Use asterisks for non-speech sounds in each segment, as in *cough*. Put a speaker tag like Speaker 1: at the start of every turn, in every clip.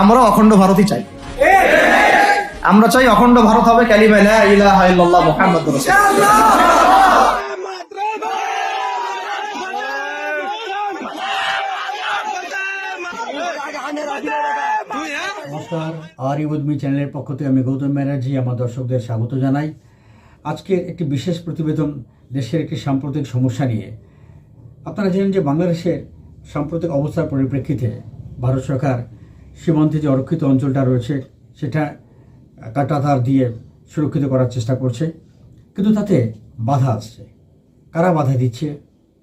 Speaker 1: আমরা অখণ্ড ভারতই চাই। আমরা চাই অখণ্ড ভারত হবে কালিমা লা ইলাহা ইল্লাল্লাহ মুহাম্মাদুর রাসূলুল্লাহ।
Speaker 2: নমস্কার আর ইউদ্মি চ্যানেলের পক্ষ থেকে আমি গৌতম ব্যানার্জি, আমার দর্শকদের স্বাগত জানাই। আজকের একটি বিশেষ প্রতিবেদন দেশের একটি সাম্প্রতিক সমস্যা নিয়ে। আপনারা জানেন যে বাংলাদেশের সাম্প্রতিক অবস্থার পরিপ্রেক্ষিতে ভারত সরকার সীমান্তে যে অরক্ষিত অঞ্চলটা রয়েছে, সেটা কাটাতার দিয়ে সুরক্ষিত করার চেষ্টা করছে। কিন্তু তাতে বাধা আসছে। কারা বাধা দিচ্ছে?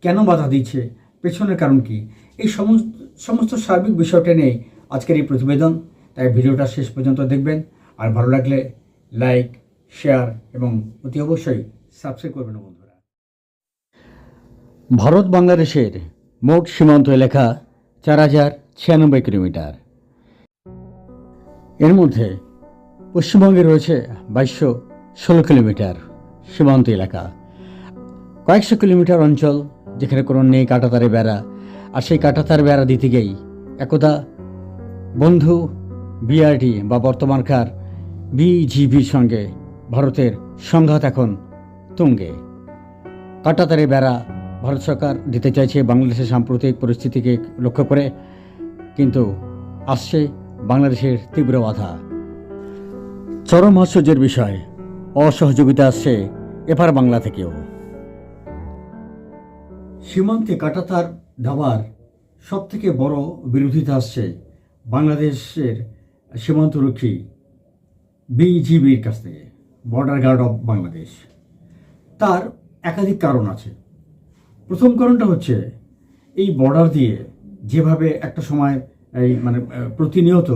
Speaker 2: কেন বাধা দিচ্ছে? পেছনের কারণ কি? এই সমস্ত সমস্ত সার্বিক বিষয়টা নিয়ে আজকের এই প্রতিবেদন। তাই ভিডিওটা শেষ পর্যন্ত দেখবেন। আর ভালো লাগলে লাইক, শেয়ার এবং অতি অবশ্যই সাবস্ক্রাইব করবেন বন্ধুরা। ভারত বাংলাদেশের মোট সীমান্ত এলাকা চার হাজার ছিয়ানব্বই কিলোমিটার। এর মধ্যে পশ্চিমবঙ্গে রয়েছে বাইশশো ষোলো কিলোমিটার সীমান্ত এলাকা। কয়েকশো কিলোমিটার অঞ্চল, যেখানে কোনো নেই কাটাতারে বেড়া, আর সেই কাটাতার বেড়া দিতে গিয়েই একদা বন্ধু বিআরডি বা বর্তমানকার বিজিবির সঙ্গে ভারতের সংঘাত এখন তুঙ্গে। কাটাতারে বেড়া ভারত সরকার দিতে চাইছে বাংলাদেশের সাম্প্রতিক পরিস্থিতিকে লক্ষ্য করে, কিন্তু আসছে বাংলাদেশের তীব্র বাধা। চরম আশ্চর্যের বিষয়, অসহযোগিতা আসছে এপার বাংলা থেকেও। সীমান্তে কাটাতার দাবার সব থেকে বড় বিরোধিতা আসছে বাংলাদেশের সীমান্তরক্ষী বিজিবির কাছ থেকে, বর্ডার গার্ড অফ বাংলাদেশ। তার একাধিক কারণ আছে। প্রথম কারণটা হচ্ছে, এই বর্ডার দিয়ে যেভাবে একটা সময় এই মানে প্রতিনিয়ত,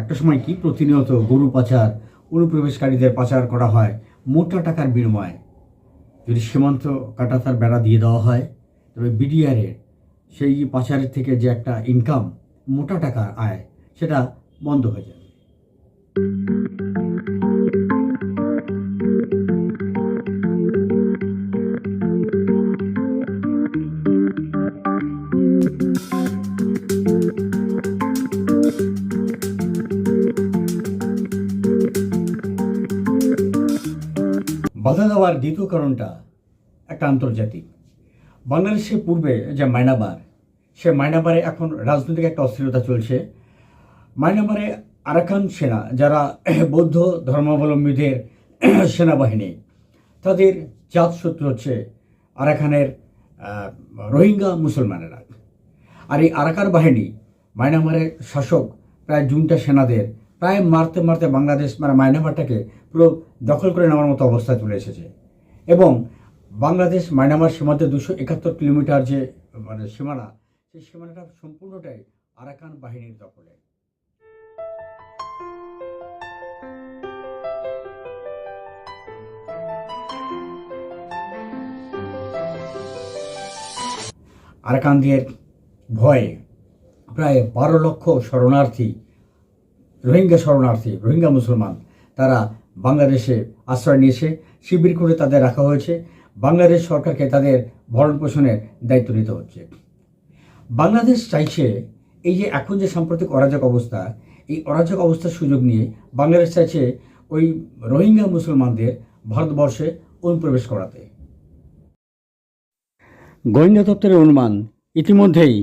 Speaker 2: একটা সময় কি প্রতিনিয়ত গরু পাচার, অনুপ্রবেশকারীদের পাচার করা হয় মোটা টাকার বিনিময়ে। যদি সীমান্ত কাটাতার বেড়া দিয়ে দেওয়া হয়, তবে বিডিআরের সেই পাচারের থেকে যে একটা ইনকাম মোটা টাকার আয়, সেটা বন্ধ হয়ে যাবে বাধা দেওয়ার দ্বিতীয় কারণটা একটা আন্তর্জাতিক। বাংলাদেশের পূর্বে যে মাইনামার সে মাইনামারে এখন রাজনৈতিক একটা অস্থিরতা চলছে। মাইনামারে আরাকান সেনা, যারা বৌদ্ধ ধর্মাবলম্বীদের সেনাবাহিনী, তাদের জাত শত্রু হচ্ছে আরাকানের রোহিঙ্গা মুসলমানেরা। আর এই আরাকার বাহিনী মায়ানমারের শাসক প্রায় জুনটা সেনাদের প্রায় মারতে মারতে বাংলাদেশ মানে মায়ানমারটাকে পুরো দখল করে নেওয়ার মতো অবস্থায় চলে এসেছে। এবং বাংলাদেশ মায়ানমার সীমান্তে দুশো একাত্তর কিলোমিটার যে মানে সীমানা, সেই সীমানাটা সম্পূর্ণটাই আরাকান বাহিনীর দখলে। আরাকানদের ভয়ে প্রায় বারো লক্ষ শরণার্থী রোহিঙ্গা শরণার্থী, রোহিঙ্গা মুসলমান, তারা বাংলাদেশে আশ্রয় নিয়েছে, শিবির করে তাদের রাখা হয়েছে। বাংলাদেশ সরকারকে তাদের ভরণ পোষণের দায়িত্ব নিতে হচ্ছে। বাংলাদেশ চাইছে এই যে এখন যে সাম্প্রতিক অরাজক অবস্থা, এই অরাজক অবস্থার সুযোগ নিয়ে বাংলাদেশ চাইছে ওই রোহিঙ্গা মুসলমানদের ভারতবর্ষে অনুপ্রবেশ করাতে। গোয়েন্দা দপ্তরের অনুমান, ইতিমধ্যেই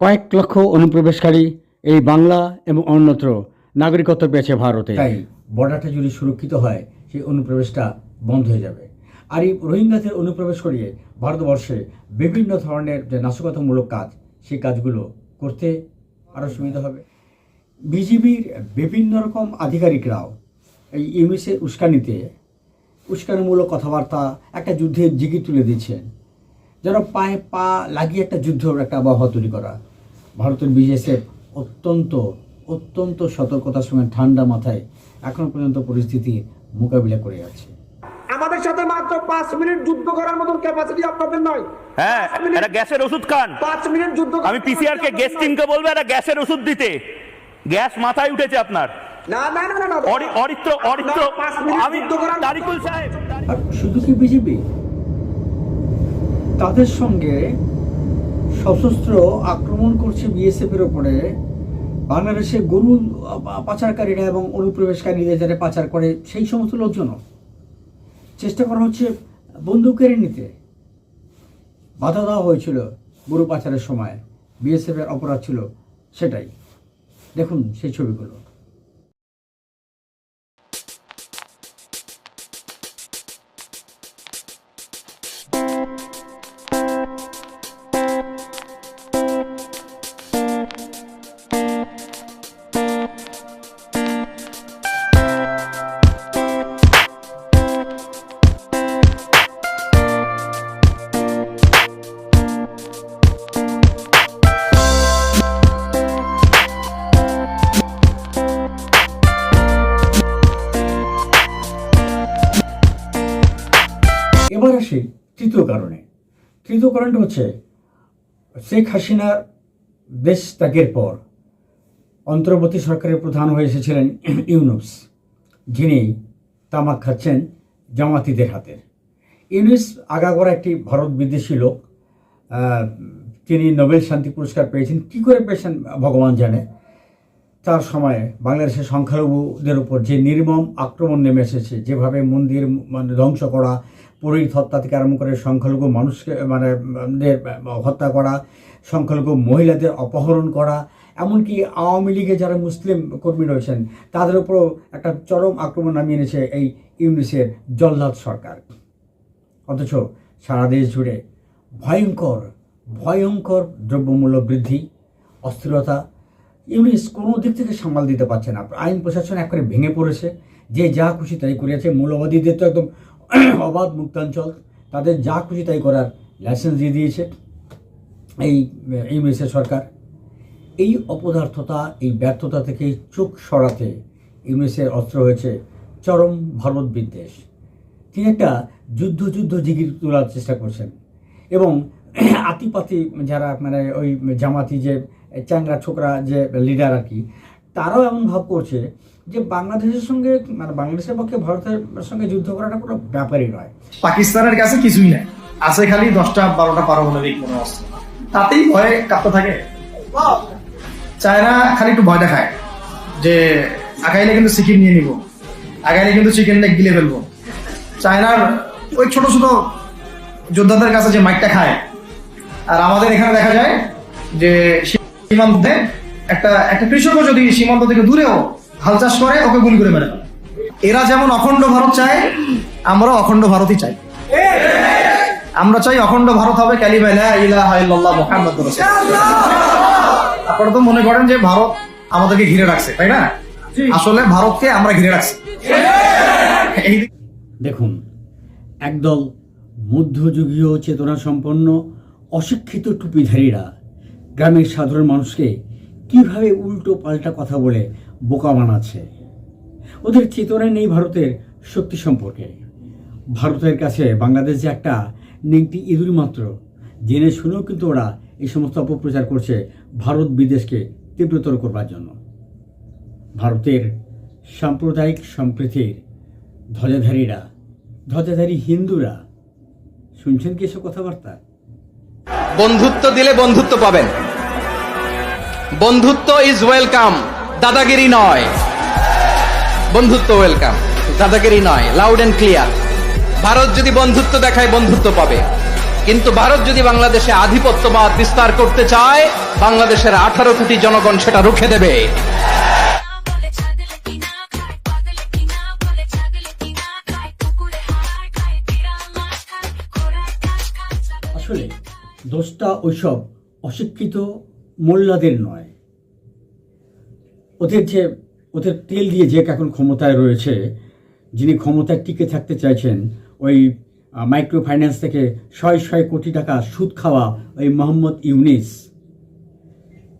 Speaker 2: কয়েক লক্ষ অনুপ্রবেশকারী এই বাংলা এবং অন্যত্র নাগরিকত্ব পেয়েছে ভারতে। তাই বর্ডারটা যদি সুরক্ষিত হয়, সেই অনুপ্রবেশটা বন্ধ হয়ে যাবে। আর এই রোহিঙ্গাদের অনুপ্রবেশ করিয়ে ভারতবর্ষে বিভিন্ন ধরনের যে নাশকতামূলক কাজ, সেই কাজগুলো করতে আরও সুবিধা হবে। বিজিবির বিভিন্ন রকম আধিকারিকরাও এই ইউএসএ উস্কানিতে, উস্কানিমূলক কথাবার্তা, একটা যুদ্ধের জিগি তুলে দিচ্ছেন যেন পায়ে পা লাগিয়ে একটা যুদ্ধর একটা আবহাওয়া তৈরি করা। ভারতের বিএসএফ অত্যন্ত অত্যন্ত সতর্কতার সঙ্গে ঠান্ডা মাথায় এখন পর্যন্ত পরিস্থিতি মোকাবিলা করে যাচ্ছে।
Speaker 3: আমাদের সাথে মাত্র পাঁচ মিনিট যুদ্ধ করার মতন ক্যাপাসিটি আপনাদের নয়।
Speaker 4: হ্যাঁ একটা গ্যাসের ওষুধ খান।
Speaker 3: পাঁচ মিনিট যুদ্ধ
Speaker 4: আমি পিসিআর কে গ্যাস টিমকে বলব একটা গ্যাসের ওষুধ দিতে। গ্যাস মাথায় উঠেছে আপনার।
Speaker 3: না না না না না
Speaker 4: অরি- অরিত্র অরিত্র।
Speaker 3: পাঁচ মিনিট
Speaker 4: আমি তারিকুল সাহেব।
Speaker 2: শুধু কি বিজেপি? তাদের সঙ্গে সশস্ত্র আক্রমণ করছে বিএসএফ এর ওপরে বাংলাদেশে গরু পাচারকারীরা এবং অনুপ্রবেশকারীদের যারা পাচার করে সেই সমস্ত লোকজনও চেষ্টা করা হচ্ছে বন্দুক কেড়ে নিতে। বাধা দেওয়া হয়েছিল গরু পাচারের সময় বিএসএফ এর অপরাধ ছিল সেটাই। দেখুন সেই ছবিগুলো। কারণটা হচ্ছে, শেখ হাসিনা দেশ ত্যাগের পর অন্তর্বর্তী সরকারের প্রধান হয়ে এসেছিলেন *clears throat* ইউনুস, যিনি তামাক খাচ্ছেন জামাতিদের হাতে। ইউনুস আগাগোড়া একটি ভারত বিদেশি লোক তিনি নোবেল শান্তি পুরস্কার পেয়েছেন। কি করে পেয়েছেন, ভগবান জানে। তার সময়ে বাংলাদেশের সংখ্যালঘুদের উপর যে নির্মম আক্রমণ নেমে এসেছে, যেভাবে মন্দির মানে ধ্বংস করা, পুরোহিত হত্যা থেকে আরম্ভ করে সংখ্যালঘু মানুষকে মানে হত্যা করা, সংখ্যালঘু মহিলাদের অপহরণ করা, এমনকি আওয়ামী লীগে যারা মুসলিম কর্মী রয়েছেন, তাদের উপরও একটা চরম আক্রমণ নামিয়ে এনেছে এই ইউনিসের জল্লাদ সরকার। অথচ সারা দেশ জুড়ে ভয়ঙ্কর ভয়ঙ্কর দ্রব্যমূল্য বৃদ্ধি, অস্থিরতা ইউনিস কোনো দিক থেকে সামাল দিতে পারছে না। আইন প্রশাসন একবারে ভেঙে পড়েছে। যে যা খুশি তাই করেছে। মূল্যবাদীদের তো একদম *clears throat* অবাধ মুক্তাঞ্চল। তাদের যা খুশি তাই করার লাইসেন্স দিয়ে দিয়েছে এই ইউনিসের সরকার। এই অপদার্থতা, এই ব্যর্থতা থেকে চোখ সরাতে ইউনিসের অস্ত্র হয়েছে চরম ভারত বিদ্বেষ। তিনি একটা যুদ্ধ যুদ্ধ জিগির তোলার চেষ্টা করছেন। এবং *clears throat* আতিপাতি যারা মানে ওই জামাতি যে চ্যাংরা ছোকরা যে লিডার আর কি তারাও এমন ভাব করছে যে বাংলাদেশের সঙ্গে মানে বাংলাদেশের পক্ষে ভারতের সঙ্গে যুদ্ধ করাটা কোনো ব্যাপারই নয়।
Speaker 1: পাকিস্তানের কাছে কিছুই নাই। আছে খালি দশটা বারোটা পারমাণবিক কোনো অস্ত্র। তাতেই ভয়ে কাঁপতে থাকে। চায়না খালি একটু ভয় দেখায় যে আগাইলে কিন্তু চিকেন নিয়ে নিব আগাইলে কিন্তু চিকেন লেগ গিলে ফেলব। চায়নার ওই ছোট ছোট যোদ্ধাদের কাছে যে মাইকটা খায়। আর আমাদের এখানে দেখা যায় যে সীমান্তে একটা একটা কৃষকও যদি সীমান্ত থেকে দূরেও হাল চাষ করে ওকে গুলি করে মেরে এরা যেমন অখণ্ড ভারত চায় আমরা অখণ্ড ভারতই চাই। আমরা চাই অখণ্ড ভারত হবে আপনারা তো মনে করেন যে ভারত আমাদেরকে ঘিরে রাখছে তাই না? আসলে ভারতকে আমরা ঘিরে রাখছি।
Speaker 2: দেখুন একদল মধ্যযুগীয় চেতনা সম্পন্ন অশিক্ষিত টুপিধারীরা গ্রামের সাধারণ মানুষকে কীভাবে উল্টো পাল্টা কথা বলে বোকা বানাচ্ছে? ওদের চেতনা নেই ভারতের শক্তি সম্পর্কে। ভারতের কাছে বাংলাদেশ যে একটা নেংটি ইঁদুর মাত্র। জেনে শুনেও কিন্তু ওরা এই সমস্ত অপপ্রচার করছে ভারত বিদেশকে তীব্রতর করবার জন্য। ভারতের সাম্প্রদায়িক সম্প্রীতির ধ্বজাধারীরা, ধ্বজাধারী হিন্দুরা, শুনছেন কি এসব কথাবার্তা?
Speaker 5: বন্ধুত্ব দিলে বন্ধুত্ব পাবেন। বন্ধুত্ব ইজ ওয়েলকাম দাদাগিরি নয়। বন্ধুত্ব ওয়েলকাম দাদাগিরি নয় লাউড এন্ড ক্লিয়ার ভারত যদি বন্ধুত্ব দেখায়, বন্ধুত্ব পাবে। কিন্তু ভারত যদি বাংলাদেশে আধিপত্যবাদ বিস্তার করতে চায়, বাংলাদেশের আঠারো কোটি জনগণ সেটা রুখে দেবে।
Speaker 2: আসলে দোষটা ওইসব অশিক্ষিত মোল্লাদের নয়। ওদের যে, ওদের তেল দিয়ে যে এখন ক্ষমতায় রয়েছে, যিনি ক্ষমতায় টিকে থাকতে চাইছেন, ওই মাইক্রো ফাইন্যান্স থেকে ছয় ছয় কোটি টাকা সুদ খাওয়া ওই মোহাম্মদ ইউনিস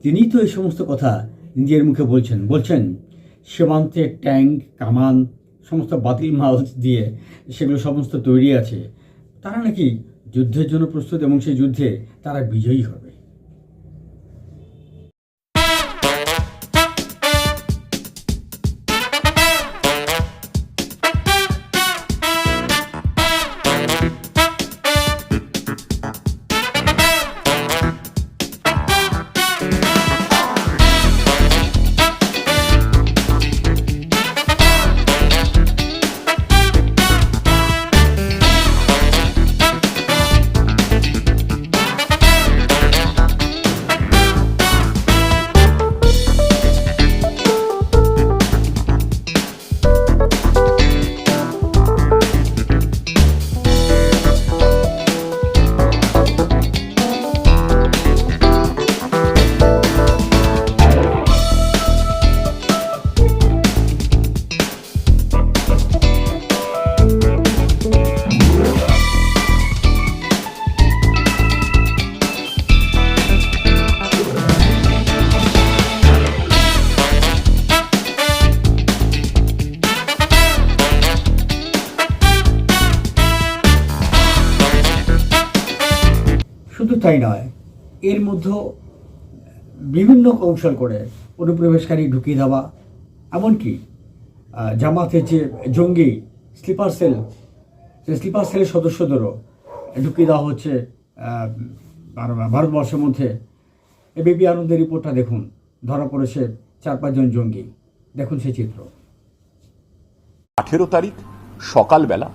Speaker 2: তিনিই তো এই সমস্ত কথা নিজের মুখে বলছেন। বলছেন, সীমান্তে ট্যাঙ্ক, কামান, সমস্ত বাতিল মাল দিয়ে সেগুলো সমস্ত তৈরি আছে। তারা নাকি যুদ্ধের জন্য প্রস্তুত এবং সেই যুদ্ধে তারা বিজয়ী হবে। বিভিন্ন কৌশল করে অনুপ্রবেশকারী ঢুকিয়ে দেওয়া এমনকি আহ, জামাতের যে জঙ্গি স্লিপার সেল সেই স্লিপার সেলের সদস্যদেরও ঢুকিয়ে দেওয়া হচ্ছে ভারতবর্ষের মধ্যে। এবিপি আনন্দের রিপোর্টটা দেখুন ধরা পড়েছে চার পাঁচজন জঙ্গি। দেখুন সেই চিত্র।
Speaker 6: আঠেরো তারিখ সকালবেলা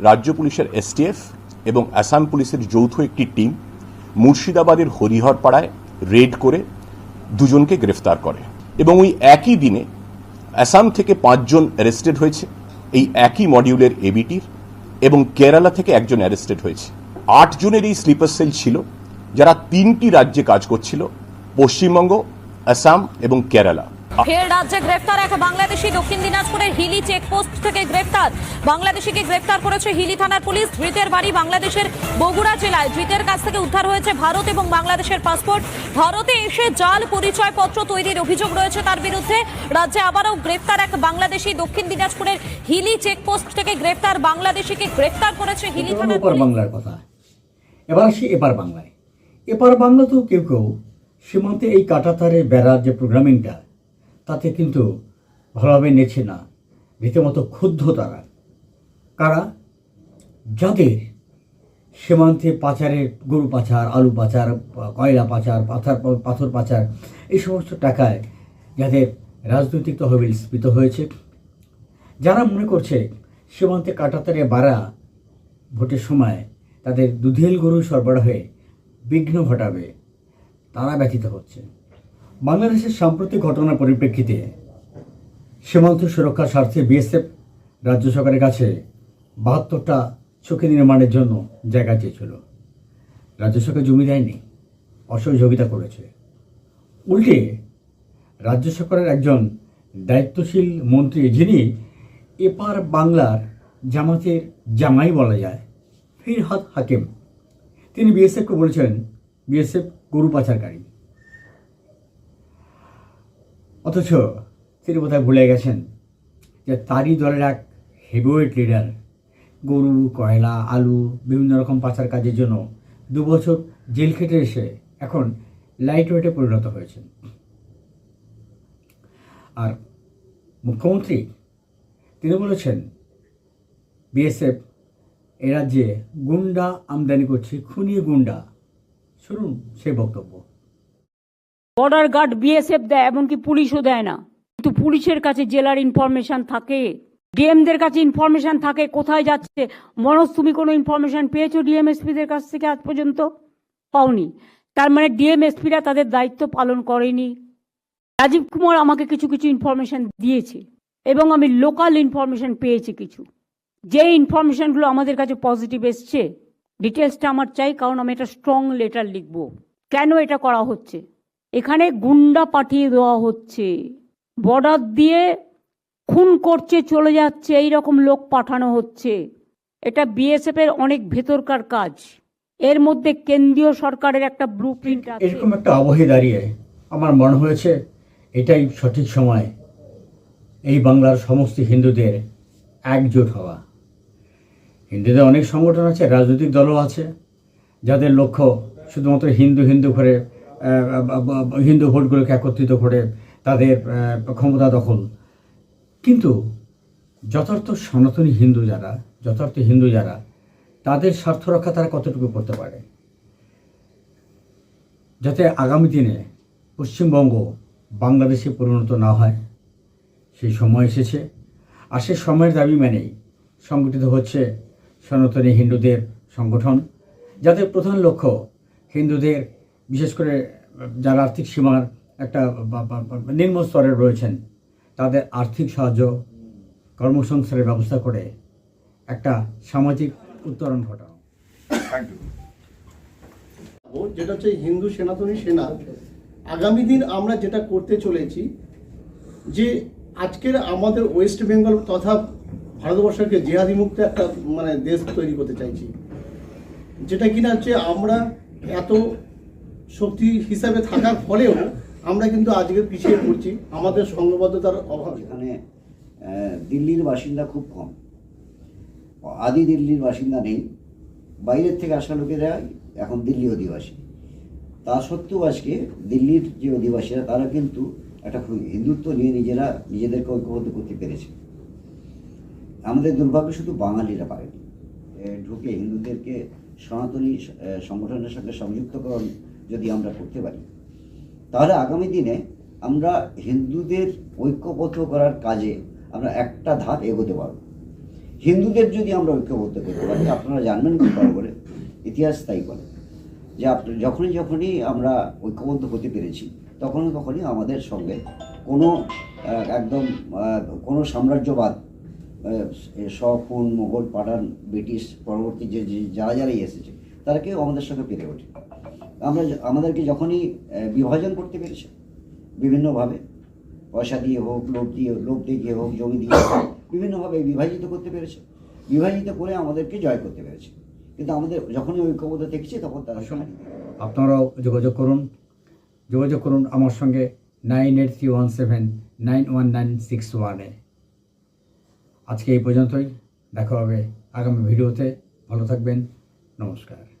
Speaker 6: রাজ্য পুলিশের এসটিএফ এবং আসাম পুলিশের যৌথ একটি টিম মুর্শিদাবাদের হরিহরপাড়ায় রেড করে দুজনকে গ্রেফতার করে। এবং ওই একই দিনে অ্যাসাম থেকে পাঁচজন অ্যারেস্টেড হয়েছে। এই একই মডিউলের এবিটির এবং কেরালা থেকে একজন অ্যারেস্টেড হয়েছে। আট জনের এই স্লিপার সেল ছিল, যারা তিনটি রাজ্যে কাজ করছিল, পশ্চিমবঙ্গ, আসাম এবং কেরালা।
Speaker 7: ফের রাজ্যে গ্রেফতার এক বাংলাদেশি দক্ষিণ দিনাজপুরের হিলি চেকপোস্ট থেকে গ্রেফতার। বাংলাদেশিকে গ্রেফতার করেছে হিলি থানার পুলিশ। ধৃতের বাড়ি বাংলাদেশের বগুড়া জেলায়। ধৃতের কাছ থেকে উদ্ধার হয়েছে ভারত এবং বাংলাদেশের পাসপোর্ট। ভারতে এসে জাল পরিচয়পত্র তৈরির অভিযোগ রয়েছে তার বিরুদ্ধে। রাজ্যে আবারও গ্রেফতার এক বাংলাদেশি দক্ষিণ দিনাজপুরের হিলি চেকপোস্ট থেকে গ্রেফতার। বাংলাদেশিকে গ্রেফতার করেছে হিলি থানার
Speaker 2: বাংলার কথা। এবার আসি এপার বাংলায়। এপার বাংলাতেও কেউ কেউ সীমান্তে এই কাটাতারে বেড়ার যে প্রোগ্রামিংটা তাতে কিন্তু ভালোভাবে নেছে না। রীতিমতো ক্ষুব্ধ তারা। কারা? যাদের সীমান্তে পাচারের গরু পাচার, আলু পাচার, কয়লা পাচার, পাথর পাথর পাচার, এই সমস্ত টাকায় যাদের রাজনৈতিক তহবিল স্ফীত হয়েছে, যারা মনে করছে সীমান্তে কাটাতারে বাড়া ভোটের সময় তাদের দুধেল গরু সরবরাহে বিঘ্ন ঘটাবে, তারা ব্যথিত হচ্ছে। বাংলাদেশের সাম্প্রতিক ঘটনার পরিপ্রেক্ষিতে সীমান্ত সুরক্ষার স্বার্থে বিএসএফ রাজ্য সরকারের কাছে বাহাত্তরটা চোখে নির্মাণের জন্য জায়গা চেয়েছিল। রাজ্য সরকার জমি দেয়নি, অসহযোগিতা করেছে। উল্টে রাজ্য সরকারের একজন দায়িত্বশীল মন্ত্রী যিনি এপার বাংলার জামাতের জামাই বলা যায়, ফিরহাদ হাকিম, তিনি বিএসএফকে বলেছেন, বিএসএফ গরু পাচারকারী। অথচ তিনি বোধহয় ভুলে গেছেন যে তারই দলের এক হেভিওয়েট লিডার, গরু, কয়লা, আলু, বিভিন্ন রকম পাচার কাজের জন্য দু বছর জেল খেটে এসে এখন লাইট ওয়েটে পরিণত হয়েছেন। আর মুখ্যমন্ত্রী, তিনি বলেছেন, বিএসএফ এ রাজ্যে গুন্ডা আমদানি করছে খুনি গুন্ডা। শুনুন সেই বক্তব্য।
Speaker 8: বর্ডার গার্ড বিএসএফ দেয়, এমনকি পুলিশও দেয় না। কিন্তু পুলিশের কাছে জেলার ইনফরমেশন থাকে। ডিএমদের কাছে ইনফরমেশন থাকে, কোথায় যাচ্ছে। মনোজ, তুমি কোনো ইনফরমেশন পেয়েছ ডিএমএসপিদের কাছ থেকে আজ পর্যন্ত? পাওনি। তার মানে ডিএমএসপিরা তাদের দায়িত্ব পালন করেনি। রাজীব কুমার আমাকে কিছু কিছু ইনফরমেশন দিয়েছে, এবং আমি লোকাল ইনফরমেশন পেয়েছি কিছু। যে ইনফরমেশনগুলো আমাদের কাছে পজিটিভ এসছে ডিটেলসটা আমার চাই, কারণ আমি এটা স্ট্রং লেটার লিখব। কেন এটা করা হচ্ছে? এখানে গুন্ডা পাঠিয়ে দেওয়া হচ্ছে। বর্ডার দিয়ে খুন করছে চলে যাচ্ছে এই রকম লোক পাঠানো হচ্ছে। এটা বিএসএফ এর অনেক ভেতরকার কাজ। এর মধ্যে কেন্দ্রীয় সরকারের একটা ব্লু প্রিন্ট আছে।
Speaker 2: এরকম একটা আবহে দাঁড়িয়ে আমার মনে হয়েছে এটাই সঠিক সময় এই বাংলার সমস্ত হিন্দুদের একজোট হওয়া। হিন্দুদের অনেক সংগঠন আছে রাজনৈতিক দলও আছে যাদের লক্ষ্য শুধুমাত্র হিন্দু হিন্দু করে হিন্দু ভোটগুলোকে একত্রিত করে তাদের ক্ষমতা দখল। কিন্তু যথার্থ সনাতনী হিন্দু যারা, যথার্থ হিন্দু যারা, তাদের স্বার্থ রক্ষা তারা কতটুকু করতে পারে? যাতে আগামী দিনে পশ্চিমবঙ্গ বাংলাদেশে পরিণত না হয়, সেই সময় এসেছে। আর সে সময়ের দাবি মেনেই সংগঠিত হচ্ছে সনাতনী হিন্দুদের সংগঠন, যাদের প্রধান লক্ষ্য হিন্দুদের বিশেষ করে, যারা আর্থিক সীমার একটা নিম্ন স্তরে রয়েছেন, তাদের আর্থিক সাহায্য কর্মসংস্থানের ব্যবস্থা করে একটা সামাজিক উত্তরণ ঘটানো
Speaker 9: যেটা হচ্ছে হিন্দু সেনাতনী সেনা, আগামী দিন আমরা যেটা করতে চলেছি, যে আজকের আমাদের ওয়েস্ট বেঙ্গল তথা ভারতবর্ষকে জেহাদি মুক্ত একটা মানে দেশ তৈরি করতে চাইছি। যেটা কিনা হচ্ছে আমরা এত শক্তি হিসাবে থাকার ফলেও আমরা কিন্তু আজকে পিছিয়ে পড়ছি। আমাদের সংঘবদ্ধতার অভাব
Speaker 10: এখানে দিল্লির বাসিন্দা খুব কম। আদি দিল্লির বাসিন্দা নেই। বাইরের থেকে আসা লোকেরা এখন দিল্লি অধিবাসী। তা সত্ত্বেও আজকে দিল্লির যে অধিবাসীরা, তারা কিন্তু একটা হিন্দুত্ব নিয়ে নিজেরা নিজেদেরকে ঐক্যবদ্ধ করতে পেরেছে। আমাদের দুর্ভাগ্য শুধু বাঙালিরা পারেনি। ঢুকে হিন্দুদেরকে সনাতনী সংগঠনের সঙ্গে সংযুক্তকরণ যদি আমরা করতে পারি। তাহলে আগামী দিনে আমরা হিন্দুদের ঐক্যবদ্ধ করার কাজে আমরা একটা ধাপ এগোতে পারব। হিন্দুদের যদি আমরা ঐক্যবদ্ধ করতে পারি, আপনারা জানবেন কি করে বলে? ইতিহাস তাই বলে যে যখনই যখনই আমরা ঐক্যবদ্ধ হতে পেরেছি, তখনই তখনই আমাদের সঙ্গে কোনো একদম কোনো সাম্রাজ্যবাদ শকুন, মোগল, পাঠান, ব্রিটিশ পরবর্তী যে যারা যারাই এসেছে, তারা কেউ আমাদের সঙ্গে পেরে ওঠে আমরা আমাদেরকে যখনই বিভাজন করতে পেরেছে বিভিন্নভাবে পয়সা দিয়ে হোক লোভ দিয়ে লোভ দেখিয়ে হোক জমি দিয়ে হোক বিভিন্নভাবে বিভাজিত করতে পেরেছে। বিভাজিত করে আমাদেরকে জয় করতে পেরেছে। কিন্তু আমাদের যখনই ঐক্যবদ্ধ থেকেছে তখন তারা শোনা
Speaker 2: আপনারাও যোগাযোগ করুন। যোগাযোগ করুন আমার সঙ্গে nine eight three one seven nine one nine six ওয়ানে আজকে এই পর্যন্তই। দেখা হবে আগামী ভিডিওতে। ভালো থাকবেন। নমস্কার।